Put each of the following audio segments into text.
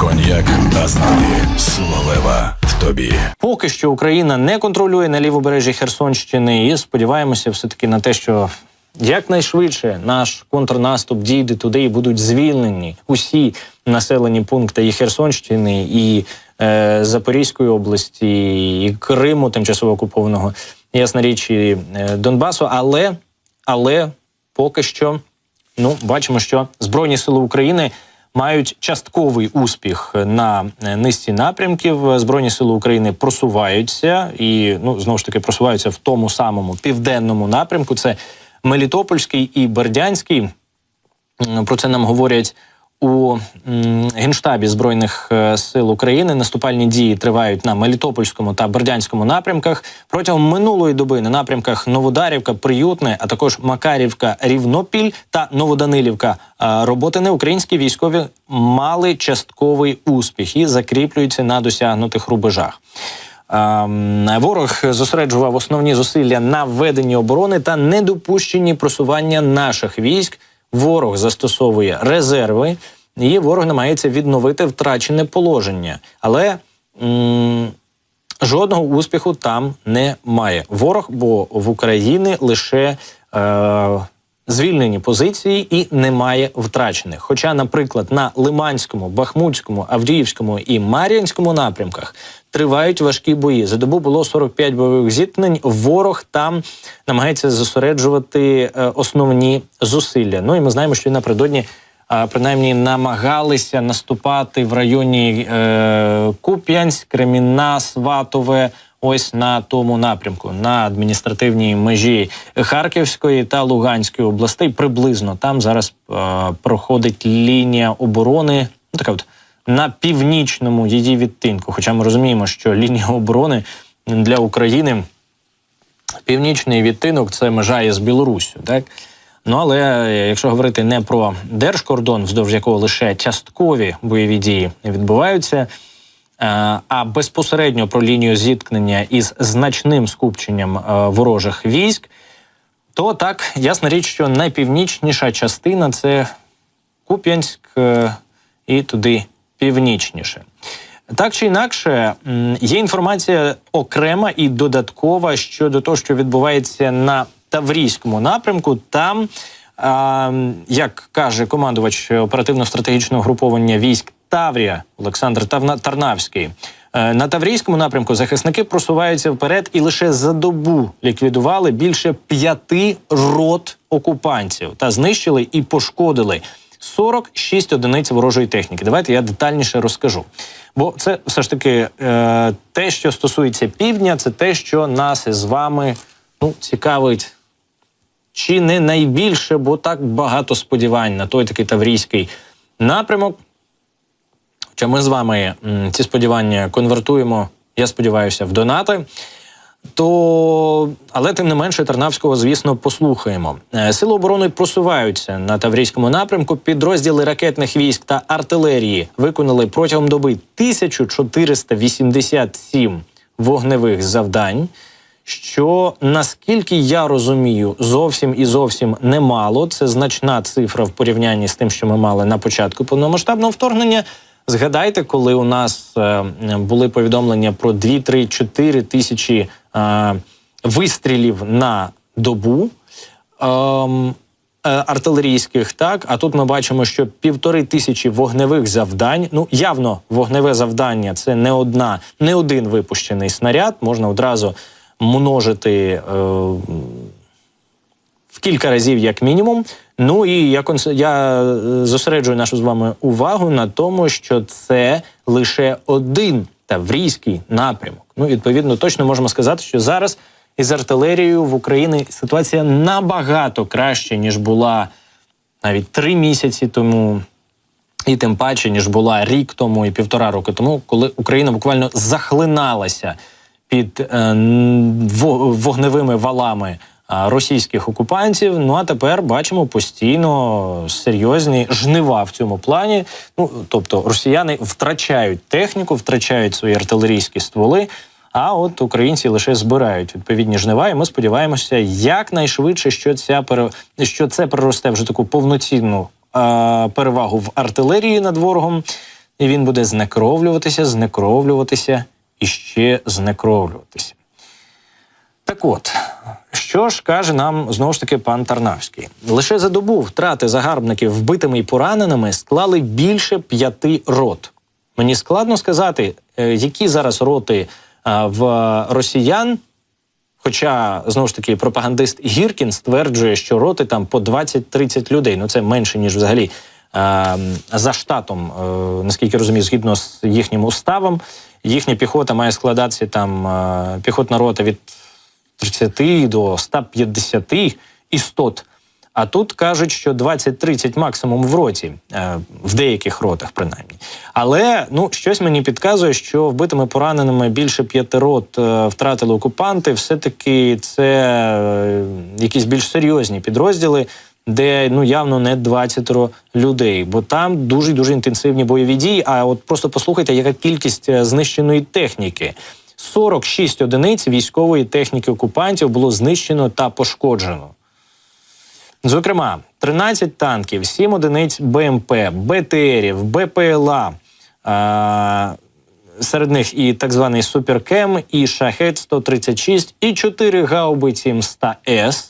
Коньяк Азнаді. Сила лева в тобі. Поки що Україна не контролює на лівобережжі Херсонщини, і сподіваємося, все таки на те, що якнайшвидше наш контрнаступ дійде туди і будуть звільнені усі населені пункти і Херсонщини, і е, Запорізької області, і Криму, тимчасово окупованого, ясна річ, і е, Донбасу. Але, але поки що ну бачимо, що Збройні сили України. Мають частковий успіх на е, низці напрямків. Збройні сили України просуваються і ну знову ж таки просуваються в тому самому південному напрямку. Це Мелітопольський і Бердянський. Про це нам говорять у генштабі збройних е, сил України. Наступальні дії тривають на Мелітопольському та Бердянському напрямках. Протягом минулої доби на напрямках Новодарівка, Приютне, а також Макарівка, Рівнопіль та Новоданилівка. е, Роботини українські військові мали частковий успіх і закріплюються на досягнутих рубежах. Ем, Ворог зосереджував основні зусилля на введенні оборони та недопущенні просування наших військ. Ворог застосовує резерви, і ворог намагається відновити втрачене положення. Але м, жодного успіху там немає. Ворог, бо в Україні лише е, звільнені позиції і немає втрачених. Хоча, наприклад, на Лиманському, Бахмутському, Авдіївському і Мар'їнському напрямках тривають важкі бої. За добу було 45 бойових зіткнень. Ворог там намагається зосереджувати е, основні зусилля. Ну і ми знаємо, що напередодні. Принаймні намагалися наступати в районі е, Куп'янськ, Кремінна, Сватове, ось на тому напрямку, на адміністративній межі Харківської та Луганської областей. Приблизно там зараз е, проходить лінія оборони. Ну, така от на північному її відтинку. Хоча ми розуміємо, що лінія оборони для України північний відтинок це межа із Білоруссю, так? Ну але е, якщо говорити не про держкордон, вздовж якого лише часткові бойові дії відбуваються, а безпосередньо про лінію зіткнення із значним скупченням е, ворожих військ, то так ясна річ, що найпівнічніша частина це Куп'янськ е, і туди північніше. Так чи інакше, є інформація окрема і додаткова щодо того, що відбувається на Таврійському напрямку. Там, як каже командувач оперативно-стратегічного груповання військ Таврія Олександр Тарнавський, е, на Таврійському напрямку захисники просуваються вперед і лише за добу ліквідували більше п'яти рот окупантів та знищили і пошкодили 46 одиниць ворожої техніки. Давайте я детальніше розкажу. Бо це все ж таки е, те, що стосується півдня, це те, що нас із вами ну, цікавить чи не найбільше, бо так багато сподівань на той такий таврійський напрямок. Хоча ми з вами ці сподівання конвертуємо, я сподіваюся, в донати. То, але тим не менше, Тарнавського, звісно, послухаємо. Е, Сили оборони просуваються на Таврійському напрямку. Підрозділи ракетних військ та артилерії виконали протягом доби 1487 вогневих завдань. Що наскільки я розумію, зовсім і зовсім немало. Це значна цифра в порівнянні з тим, що ми мали на початку повномасштабного вторгнення. Згадайте, коли у нас е, були повідомлення про 2-3-4 тисячі е, вистрілів на добу. ем, е, Артилерійських, так а тут ми бачимо, що півтори тисячі вогневих завдань. Ну явно вогневе завдання це не одна, не один випущений снаряд. Можна одразу множити кілька разів, як мінімум. Ну і я я е, зосереджую нашу з вами увагу на тому, що це лише один таврійський напрямок. Ну, відповідно, точно можемо сказати, що зараз із артилерією в Україні ситуація набагато краще, ніж була навіть три місяці тому. І тим паче, ніж була рік тому і півтора роки тому, коли Україна буквально захлиналася під е, вогневими валами російських окупантів. Ну а тепер бачимо постійно серйозні жнива в цьому плані. Ну тобто росіяни втрачають техніку, втрачають свої артилерійські стволи. А от українці лише збирають відповідні жнива, і ми сподіваємося, якнайшвидше, що ця що це переросте вже таку повноцінну е, перевагу в артилерії над ворогом. і він буде знекровлюватися, знекровлюватися і ще знекровлюватися. Так от, що ж каже нам знову ж таки пан Тарнавський? Лише за добу втрати загарбників вбитими і пораненими склали більше п'яти рот. Мені складно сказати, е, які зараз роти е, в росіян. Хоча знову ж таки пропагандист Гіркін стверджує, що роти там по 20-30 людей. Ну це менше ніж взагалі е, за штатом, наскільки розумію, згідно з їхнім уставом. Їхня піхота має складатися там піхотна рота від 30 до 150 істот. А тут кажуть, що 20-30 максимум в роті, е, в деяких ротах, принаймні. Але ну щось мені підказує, що вбитими пораненими більше п'яти рот е, втратили окупанти. Все-таки це е, якісь більш серйозні підрозділи, де ну явно не 20 людей, бо там дуже дуже інтенсивні бойові дії. А от просто послухайте, яка кількість знищеної техніки. 46 одиниць військової техніки окупантів було знищено та пошкоджено. Зокрема, 13 танків, 7 одиниць БМП, БТРів, БПЛА. Е- серед них і так званий Суперкем, і Шахет 136, і 4 гаубиці МСТА-С,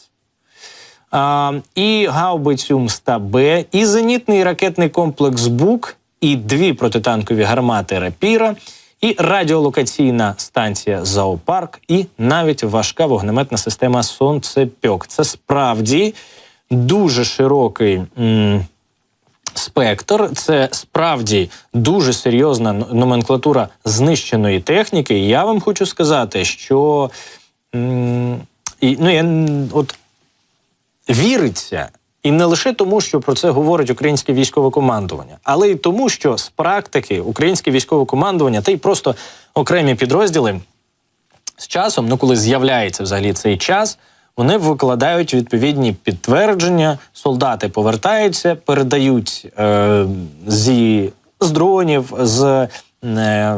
а, і гаубицю МСТА-Б, і зенітний ракетний комплекс БУК, і дві протитанкові гармати Рапіра, і радіолокаційна станція Зоопарк, і навіть важка вогнеметна система Сонцепьок. Це справді дуже широкий. м, Спектр це справді дуже серйозна номенклатура знищеної техніки. Я вам хочу сказати, що ну, я, от, віриться. І не лише тому, що про це говорить українське військове командування, але й тому, що з практики українське військове командування та й просто окремі підрозділи з часом, ну коли з'являється взагалі цей час, вони викладають відповідні підтвердження. Солдати повертаються, передають е, зі з дронів, з е,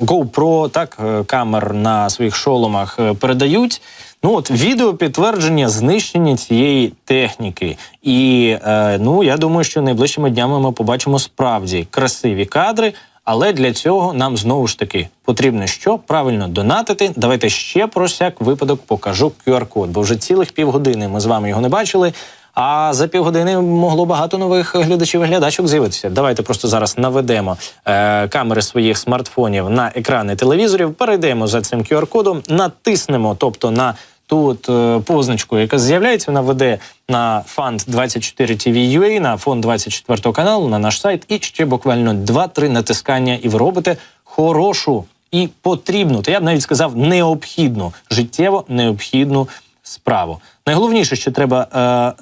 GoPro, так, е, камер на своїх шоломах е, передають. Ну от відео підтвердження знищення цієї техніки. І е, ну я думаю, що найближчими днями ми побачимо справді красиві кадри. Але для цього нам знову ж таки потрібно що правильно донатити. Давайте ще про всяк випадок покажу QR-код, бо вже цілих півгодини ми з вами його не бачили. А за півгодини могло багато нових глядачів і глядачок з'явитися. Давайте просто зараз наведемо е, камери своїх смартфонів на екрани телевізорів. Перейдемо за цим QR-кодом, натиснемо, тобто на ту от, е, позначку, яка з'являється, вона веде на фонд 24 TV UA, на фонд 24 каналу, на наш сайт, і ще буквально 2-3 натискання, і ви робите хорошу і потрібну, та я б навіть сказав, необхідну, життєво необхідну справу. Найголовніше, що треба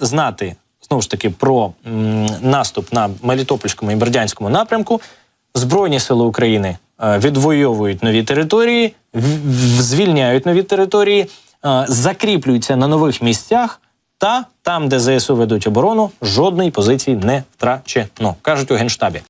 е, знати знову ж таки про м, наступ на Мелітопольському і Бердянському напрямку. Збройні сили України е, відвоюють нові території, звільняють нові території, е, закріплюються на нових місцях. Та там, де ЗСУ ведуть оборону, жодної позиції не втрачено, кажуть у генштабі.